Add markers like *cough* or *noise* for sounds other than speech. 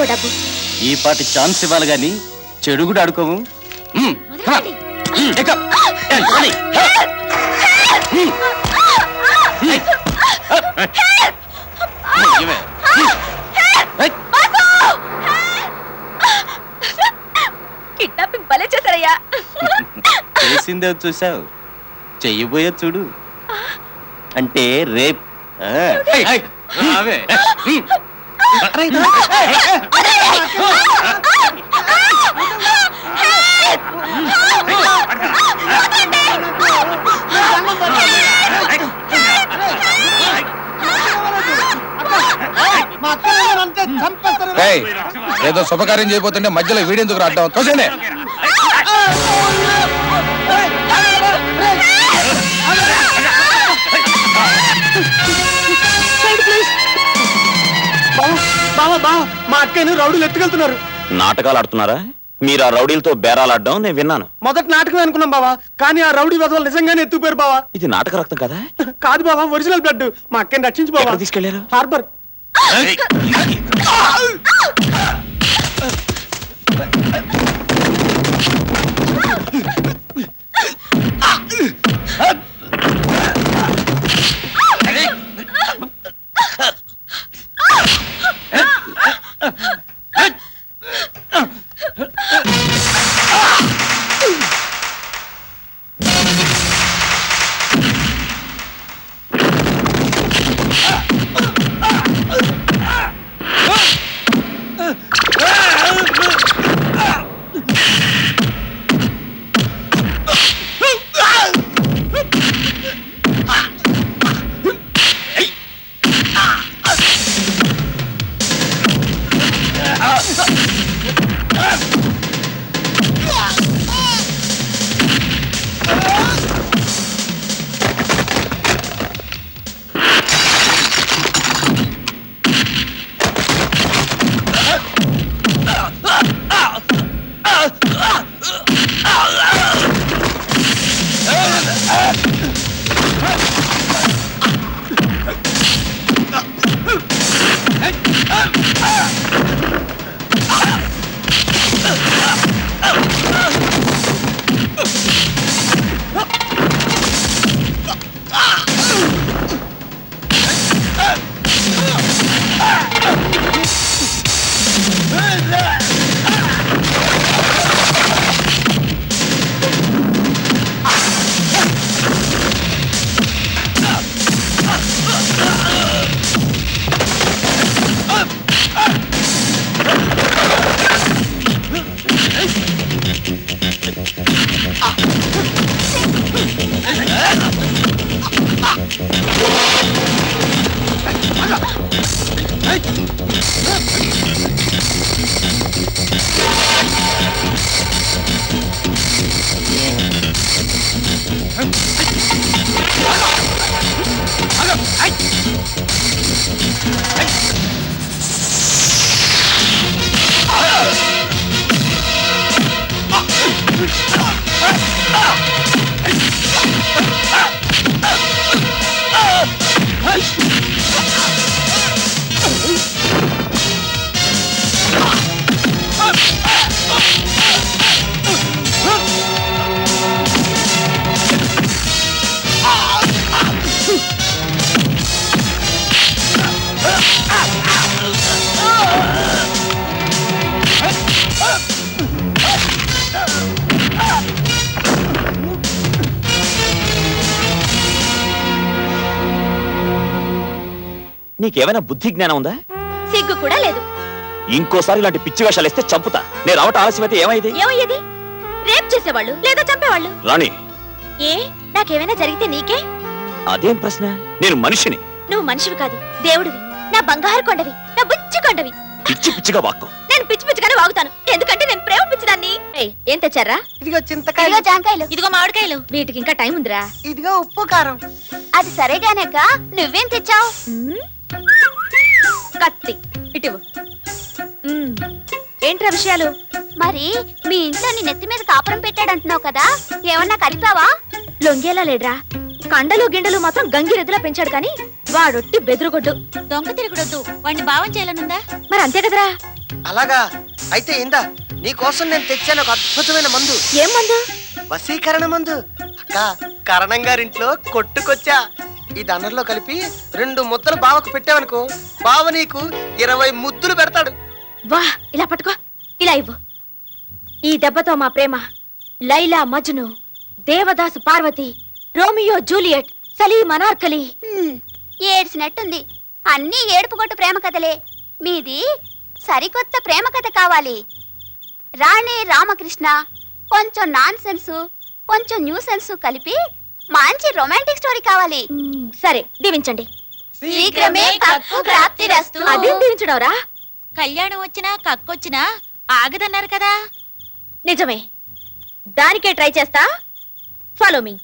ఇదిగో డబ్బు ఈ పాటి ఛాన్స్ ఇవ్వాలి గాని చెడు కూడా ఆడుకోము. కిడ్నాపింగ్ భలే చేశారయ్యా చేసిందే చూసావు చెయ్యబోయే చూడు అంటే రేప్. ఏయ్, ఏదో శుభకార్యం చేయబోతుంటే మధ్యలో వీడెందుకు రావడం తోసండి బావా బావా మా అక్కయ్యను రౌడీలు ఎత్తుకెళ్తున్నారు. నాటకాలు ఆడుతున్నారా? మీరు ఆ రౌడీలతో బేరాలాడడం నేను విన్నాను. మొదటి నాటకం అనుకున్నాం బావా కానీ ఆ రౌడీ వదలు నిజంగానే ఎత్తుకుపోయారు బావా. ఇది నాటక రక్తం కదా? *laughs* కాదు బావా ఒరిజినల్ బ్లడ్. మా అక్కని రక్షించు బావా. ఎక్కడ తీసుకెళ్ళారు? హార్బర్. నీకేమైనా బుద్ధి జ్ఞానం ఉందా? సిగ్గు కూడా లేదు. ఇంకోసారి ఇలాంటి పిచ్చి వేషాలు ఇస్తే చంపుతా. నేను రావటం ఆలస్యమైతే ఏమైంది? ఏమయ్యేది? రేప్ చేసేవాళ్ళు లేదా చంపేవాళ్ళు? రాణి. ఏ? నాకేమైనా జరిగితే నీకే? అదేం ప్రశ్న? నేను మనిషిని. నువ్వు మనిషివి కాదు దేవుడివి. నా బంగారు కొండవి నా బుచ్చి కొండవి. పిచ్చి పిచ్చిగా వాక్కు. నేను పిచ్చి పిచ్చిగానే వాగుతాను. ఎందుకంటే నేను ప్రేమ పిచ్చిదాన్ని ఏయ్, ఏం తెచ్చారా? ఇదిగో చింతకాయ ఇదిగో జాంకాయలు. ఇదిగో మామిడికాయలు. వీటికి ఇంకా టైం ఉందిరా. ఇదిగో ఉప్పు కారం. అది సరేగానక్క నువ్వేం తెచ్చావు? కత్తి. ఇటు ఏంట్రా విషయాలు? మరి మీ ఇంట్లో నీ నెత్తి మీద కాపురం పెట్టాడంటున్నావు కదా? ఏమన్నా కలిపావా? లొంగేలా లేడ్రా. కండలు గిండలు మాత్రం గంగిరెద్దులా పెంచాడు కానీ వాడొట్టి బెదురుగొడ్డు. దొంగ తిరుగుడొద్దు. వాడిని భావం చేయాలనుందా? మరి అంతే కదరా. అలాగా. అయితే ఇందా నీకోసం నేను తెచ్చాను ఒక అద్భుతమైన మందు. ఏం మందు? వశీకరణ మందు. అక్క కరణం గారింట్లో కొట్టుకొచ్చా. ఈ దండలో కలిపి రెండు ముద్దలు బావకు పెట్టావనుకో బావ నీకు ఇరవై ముద్దులు పెడతాడు. వా ఇలా పట్టుకో ఇలా ఇవ్వు. ఈ దెబ్బతో మా ప్రేమ లైలా మజ్ను దేవదాసు పార్వతి రోమియో జూలియట్ సలీం అనార్కలి. హ్మ్, ఏడ్చినట్టుంది. అన్నీ ఏడుపు కొట్టు ప్రేమ కథలే. మీది సరికొత్త ప్రేమ కథ కావాలి. రాణి రామకృష్ణ కొంచెం నాన్ సెన్సు కొంచెం న్యూ సెన్సు కలిపి మంచి రొమాంటిక్ స్టోరీ కావాలి. సరే దీవించండి. శీఘ్రమే కక్కు ప్రాప్తిరస్తు. అదేం దీవించడవరా? కళ్యాణం వచ్చినా కక్కొచ్చినా ఆగదన్నారు కదా. నిజమే. దానికే ట్రై చేస్తా. Follow me